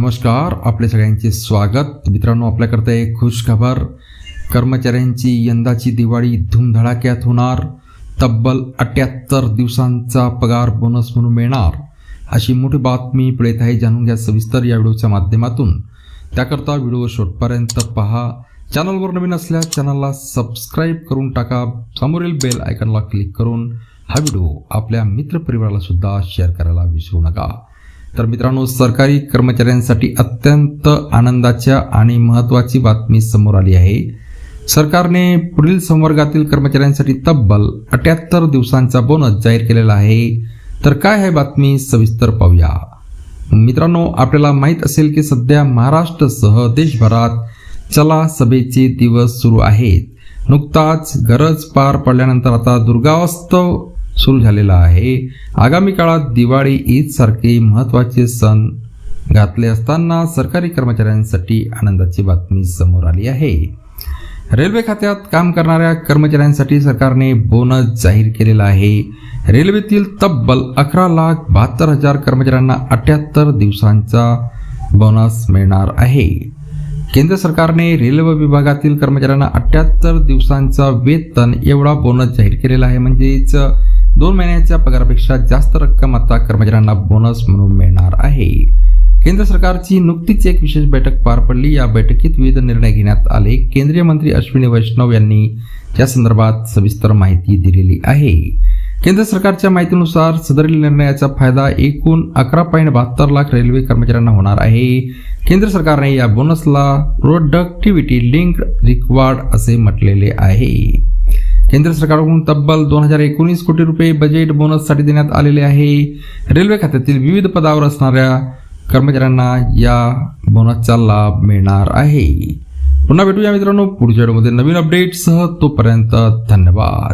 नमस्कार आपल्या सगळ्यांचे स्वागत. मित्रांनो आपल्याकरता एक खुश खबर. कर्मचाऱ्यांची यंदाची दिवाळी धूमधडाक्यात होणार. तब्बल अठ्याहत्तर दिवसांचा पगार बोनस म्हणून मिळणार. अशी मोठी बातमी पुढे आहे जाणून घ्या सविस्तर या व्हिडिओच्या माध्यमातून. त्याकरता व्हिडिओ शेवटपर्यंत पहा. चॅनलवर नवीन असल्यास चॅनलला सबस्क्राईब करून टाका. समोरील बेल आयकॉनला क्लिक करून हा व्हिडिओ आपल्या मित्रपरिवाराला सुद्धा शेअर करायला विसरू नका. तर मित्रांनो सरकारी कर्मचाऱ्यांसाठी अत्यंत आनंदाच्या आणि महत्त्वाची बातमी समोर आली आहे. सरकारने पुढील संवर्गातील कर्मचाऱ्यांसाठी तब्बल अठ्याहत्तर दिवसांचा बोनस जाहीर केलेला आहे. तर काय आहे बातमी? सविस्तर पाहूया. मित्रांनो आपल्याला माहीत असेल की सध्या महाराष्ट्रासह देशभरात चला सभेचे दिवस सुरू आहेत. नुकताच गरज पार पडल्यानंतर आता दुर्गावस्तव सुरू झालेला आहे. आगामी काळात दिवाळी ईद सारखे महत्त्वाचे सण घातले असताना सरकारी कर्मचाऱ्यांसाठी आनंदाची बातमी समोर आली आहे. रेल्वे खात्यात काम करणाऱ्या कर्मचाऱ्यांसाठी सरकारने बोनस जाहीर केलेला आहे. रेल्वेतील तब्बल अकरा लाख बहात्तर हजार कर्मचाऱ्यांना अठ्याहत्तर दिवसांचा बोनस मिळणार आहे. केंद्र सरकारने रेल्वे विभागातील कर्मचाऱ्यांना अठ्याहत्तर दिवसांचा वेतन एवढा बोनस जाहीर केलेला आहे. म्हणजेच दोन महिन्याच्या पगारापेक्षा जास्त रक्कम आता कर्मचाऱ्यांना बोनस म्हणून मिळणार आहे. केंद्र सरकारची नुकतीच एक विशेष बैठक पार पडली. या बैठकीत विविध निर्णय घेण्यात आले. केंद्रीय मंत्री अश्विनी वैष्णव यांनी या संदर्भात सविस्तर माहिती दिलेली आहे. केंद्र सरकारच्या माहितीनुसार सदरील निर्णयाचा फायदा एकूण अकरा पॉईंट बहात्तर लाख रेल्वे कर्मचाऱ्यांना होणार आहे. केंद्र सरकारने या बोनसला प्रोडक्टिव्हिटी लिंक्ड रिक्वार्ड असे म्हटलेले आहे. केंद्र सरकारकडून तब्बल दोन हजार एकोणीस कोटी रुपये बजेट बोनससाठी देण्यात आलेले आहे. रेल्वे खात्यातील विविध पदावर असणाऱ्या कर्मचाऱ्यांना या बोनसचा लाभ मिळणार आहे. पुन्हा भेटूया मित्रांनो पुढच्या व्हिडिओमध्ये. नवीन अपडेटसह तोपर्यंत धन्यवाद.